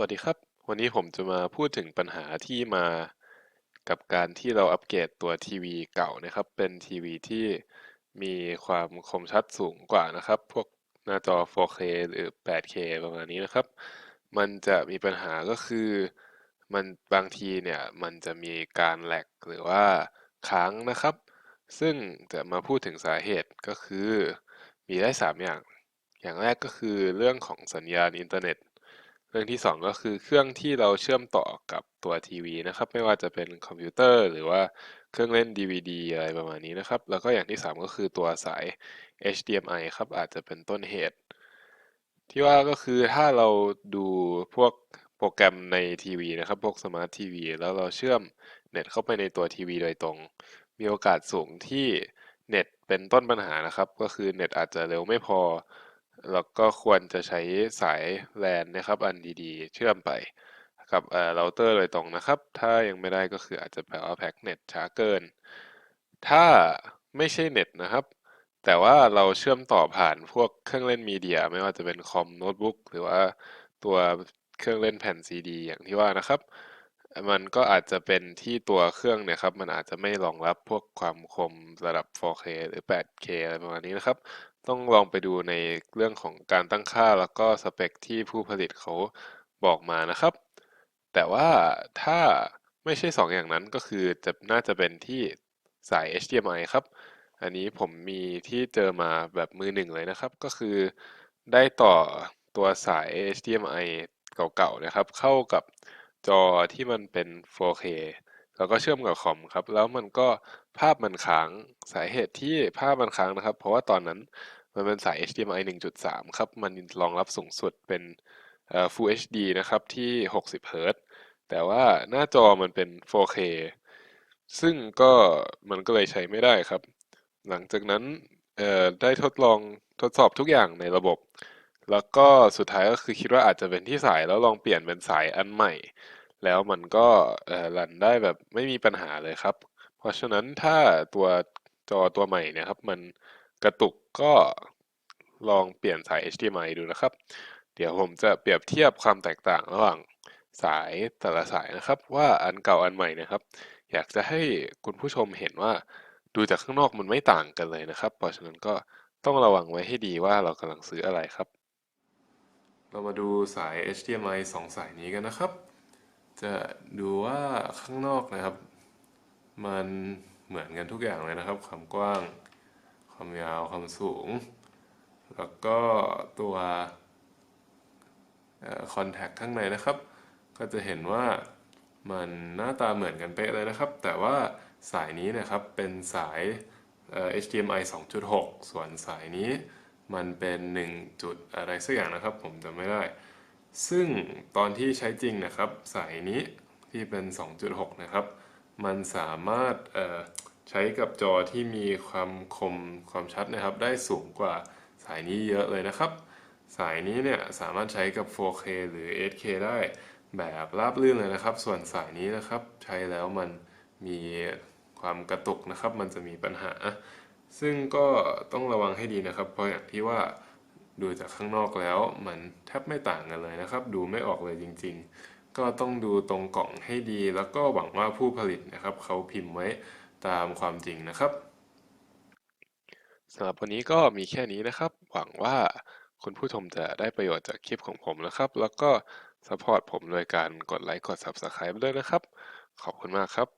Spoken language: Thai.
สวัสดีครับ วันนี้ผมจะมาพูดถึงปัญหาที่มากับการที่เราอัปเกรดตัวทีวีเก่านะครับ เป็นทีวีที่มีความคมชัดสูงกว่านะครับ พวกหน้าจอ 4K หรือ 8K ประมาณนี้นะครับ มันจะมีปัญหาก็คือ มันบางทีเนี่ยมันจะมีการแลกหรือว่าค้างนะครับ ซึ่งจะมาพูดถึงสาเหตุก็คือ มีได้ 3 อย่าง อย่างแรกก็คือเรื่องของสัญญาณอินเทอร์เน็ต เรื่องที่สองก็คือเครื่องที่เราเชื่อมต่อกับตัวทีวีนะครับ ไม่ว่าจะเป็นคอมพิวเตอร์ หรือว่าเครื่องเล่น DVD อะไรประมาณนี้นะครับ แล้วก็อย่างที่สามก็คือตัวสาย HDMI ครับอาจจะเป็นต้นเหตุ ที่ว่าก็คือถ้าเราดูพวกโปรแกรมในทีวีนะครับ พวกสมาร์ททีวีแล้วเราเชื่อมเน็ตเข้าไปในตัวทีวีโดยตรง มีโอกาสสูงที่เน็ตเป็นต้นปัญหานะครับ ก็คือเน็ตอาจจะเร็วไม่พอ แล้วก็ควรจะใช้สาย LAN นะครับ อันดีๆ เชื่อมไปกับเอ่อเราเตอร์โดยตรงนะครับ ถ้ายังไม่ได้ก็คืออาจจะแปลว่าแพ็กเน็ตช้าเกิน ถ้าไม่ใช่เน็ตนะครับ แต่ว่าเราเชื่อมต่อผ่านพวกเครื่องเล่นมีเดีย ไม่ว่าจะเป็นคอมโน้ตบุ๊กหรือว่าตัวเครื่องเล่นแผ่นซีดีอย่างที่ว่านะครับ มันก็อาจจะเป็นที่ตัวเครื่องเนี่ยครับ มันอาจจะไม่รองรับพวกความคมระดับ 4K หรือ 8K อะไรประมาณนี้นะครับ ต้องลองไปดูในเรื่องของการตั้งค่าแล้วก็สเปคที่ผู้ผลิตเขาบอกมานะครับ แต่ว่าถ้าไม่ใช่สองอย่างนั้นก็คือจะน่าจะเป็นที่สาย HDMI ครับ อันนี้ผมมีที่เจอมาแบบมือหนึ่งเลยนะครับ ก็คือได้ต่อตัวสาย HDMI เก่าๆนะครับ เข้ากับจอที่มันเป็น 4K แล้วก็เชื่อมกับคอมครับ แล้วมันก็ภาพมันค้างสาเหตุที่ภาพมันค้างนะครับ เพราะว่าตอนนั้น มันเป็นสาย HDMI 1.3 ครับ มันรองรับสูงสุดเป็น Full HD นะครับ ที่ 60เฮิรตแต่ว่าหน้าจอมันเป็น 4K ซึ่งก็มันก็เลยใช้ไม่ได้ครับ หลังจากนั้นได้ทดลองทดสอบทุกอย่างในระบบ แล้วก็สุดท้ายก็คือคิดว่าอาจจะเป็นที่สายแล้วลองเปลี่ยนเป็นสายอันใหม่ แล้วมันก็รันได้แบบไม่มีปัญหาเลยครับ เพราะฉะนั้นถ้าตัวจอตัวใหม่เนี่ยครับ มันกระตุกก็ ลองเปลี่ยนสาย HDMI ดูนะครับ เดี๋ยวผมจะเปรียบเทียบความแตกต่างระหว่างสายแต่ละสายนะครับ ว่าอันเก่าอันใหม่นะครับ อยากจะให้คุณผู้ชมเห็นว่าดูจากข้างนอกมันไม่ต่างกันเลยนะครับ เพราะฉะนั้นก็ต้องระวังไว้ให้ดีว่าเรากำลังซื้ออะไรครับ เรามาดูสาย HDMI สองสายนี้กันนะครับ จะดูว่าข้างนอกนะครับ มันเหมือนกันทุกอย่างเลยนะครับ ความกว้าง ความยาว ความสูง แล้วก็ตัวคอนแทคข้างในนะครับ ก็จะเห็นว่ามันหน้าตาเหมือนกันเป๊ะเลยนะครับ แต่ว่าสายนี้นะครับเป็นสายเอ่อ HDMI 2.6 ส่วนสายนี้มันเป็น1จุดอะไรสักอย่างนะครับ ผมจำไม่ได้ ซึ่งตอนที่ใช้จริงนะครับ สายนี้ที่เป็น 2.6 นะครับ มันสามารถใช้กับจอที่มีความคมความชัดนะครับ ได้สูงกว่า สายนี้เยอะเลยนะครับ สายนี้เนี่ยสามารถใช้กับ 4K หรือ 8K ได้แบบราบรื่นเลยนะครับ ส่วนสายนี้นะครับใช้แล้วมันมีความกระตุกนะครับ มันจะมีปัญหา ซึ่งก็ต้องระวังให้ดีนะครับ เพราะอย่างที่ว่าดูจากข้างนอกแล้วมันแทบไม่ต่างกันเลยนะครับ ดูไม่ออกเลยจริง ๆ ก็ต้องดูตรงกล่องให้ดี แล้วก็หวังว่าผู้ผลิตนะครับเขาพิมพ์ไว้ตามความจริงนะครับ สำหรับวันนี้ก็มีแค่นี้นะครับ หวังว่าคุณผู้ชมจะได้ประโยชน์จากคลิปของผมนะครับ แล้วก็สปอร์ตผมโดยการกดไลค์กด Subscribe ด้วยนะครับ ขอบคุณมากครับ